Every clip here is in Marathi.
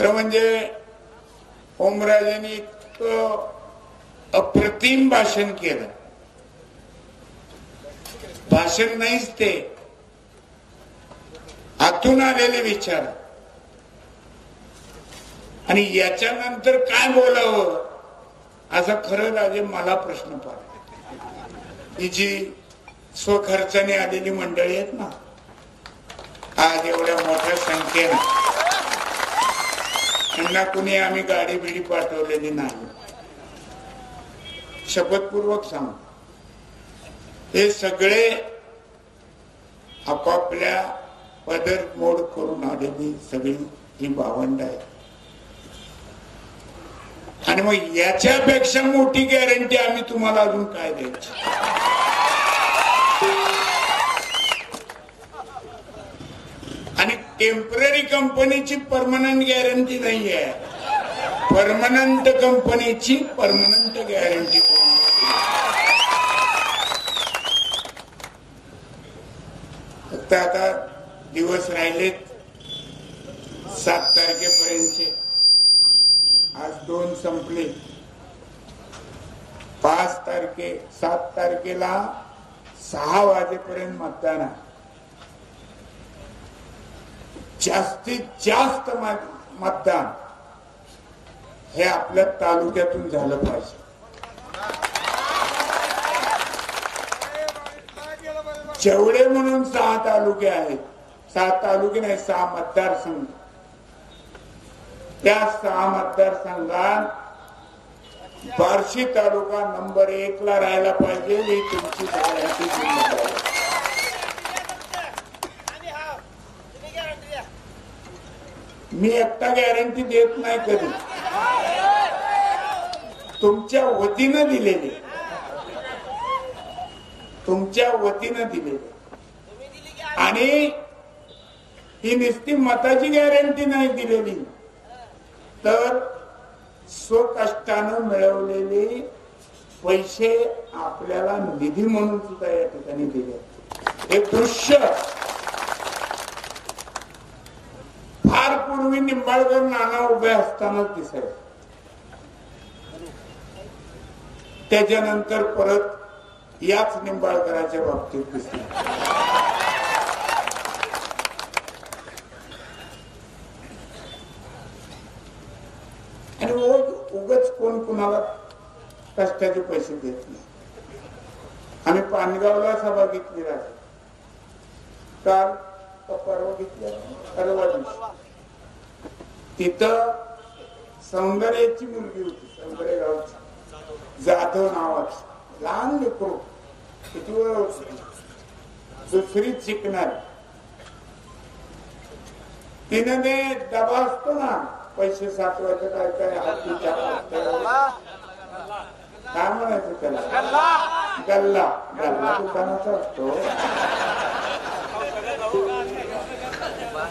खरं म्हणजे ओमराजांनी इतकं अप्रतिम भाषण केलं. भाषण नाहीच ते. आतून आलेले विचार. आणि याच्यानंतर काय बोलावं? असा खरं राजे मला प्रश्न पडला. ही जी स्वखर्चाने आलेली मंडळी आहेत ना आज एवढ्या मोठ्या संख्येनं पुन्हा कुणी आम्ही गाडी बिडी पाठवलेली नाही. शपथपूर्वक सांग. हे सगळे आपापल्या पदर मोड करून आलेली सगळी ही भावंड आहे आणि मग याच्यापेक्षा मोठी गॅरंटी आम्ही तुम्हाला अजून काय द्यायची? टेंपररी कंपनीची परमनंट गॅरंटी नाही आहे परमनंट कंपनीची परमनंट गॅरंटी फक्त आता दिवस राहिलेत. सात तारखेपर्यंतचे. आज दोन संपले. पाच तारखे सात तारखेला सहा वाजेपर्यंत मतदान आहे. जास्तीत जास्त मतदान हे आपल्या तालुक्यातून झालं पाहिजे. जेवढे म्हणून सहा तालुके आहेत सहा तालुके नाही सहा मतदारसंघ. त्या सहा मतदारसंघात बार्शी तालुका नंबर एक ला राहायला पाहिजे ही तुमची मी एकटा गॅरंटी देत नाही कधी. तुमच्या वतीनं दिलेली. तुमच्या वतीनं दिलेली. आणि ही नुसती मताची गॅरंटी नाही दिलेली. तर स्वकष्टानं मिळवलेले पैसे आपल्याला निधी म्हणून सुद्धा या ठिकाणी दिले. हे दृश्य फार पूर्वी निंबाळकर नाना उभे असतानाच दिसायचं त्याच्यानंतर परत याच निंबाळकराच्या बाबतीत दिसले. आणि उगच उगाच कोण कुणाला कष्टाचे पैसे देत नाही. आम्ही पानगावला सभा घेतली राहते काल का परवा घेतली. परवा दिवशी. तिथं सौंदर्याची मुलगी होती सौंदर्य गावची. जाधव नावाची. लहान लेकरू किती वय होती? दुसरीच शिकणार. तिनं ते डबा असतो ना पैसे साठवायचं काय काय काय म्हणायचं त्याला? गल्ला. गल्ला दुकानाचा असतो.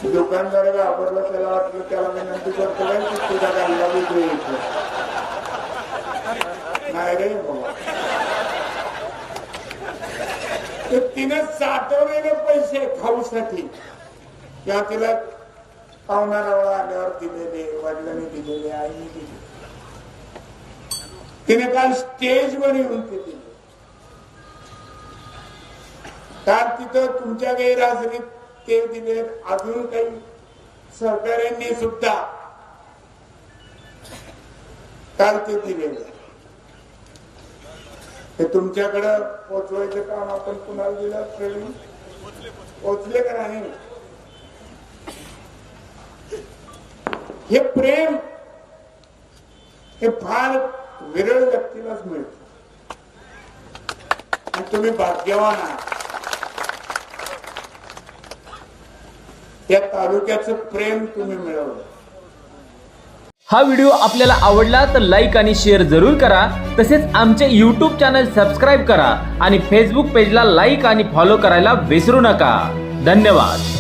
दुकानदार घाबरला त्याला वाटलं त्याला विनंती करतो काय तुझा गाडीला विजय नाही रे बाबा तिने साठवलेले पैसे खाऊसाठी. किंवा तिला पाहुणारावळा आल्यावर दिलेले वडिलांनी दिलेले आईने दिले तिने काल स्टेजवर येऊन ते दिले. कारण तिथं तुमच्या गैरहजेरीत ते दिले अजून काही सहकार्यांनी सुद्धा काल ते दिलेले हे तुमच्याकडं पोचवायचं काम आपण कुणाला दिलं ट्रेनिंग पोचले का नाही? हे प्रेम हे फार विरळ व्यक्तीलाच मिळत. आणि तुम्ही भाग्यवान आहात. त्या तालुक्याचं प्रेम तुम्ही मिळवलं. हा व्हिडिओ आपल्याला आवडला तर लाईक आणि शेअर जरूर करा. तसेच आमचे यूट्यूब चॅनल सबस्क्राईब करा आणि फेसबुक पेजला लाईक आणि फॉलो करायला विसरू नका. धन्यवाद.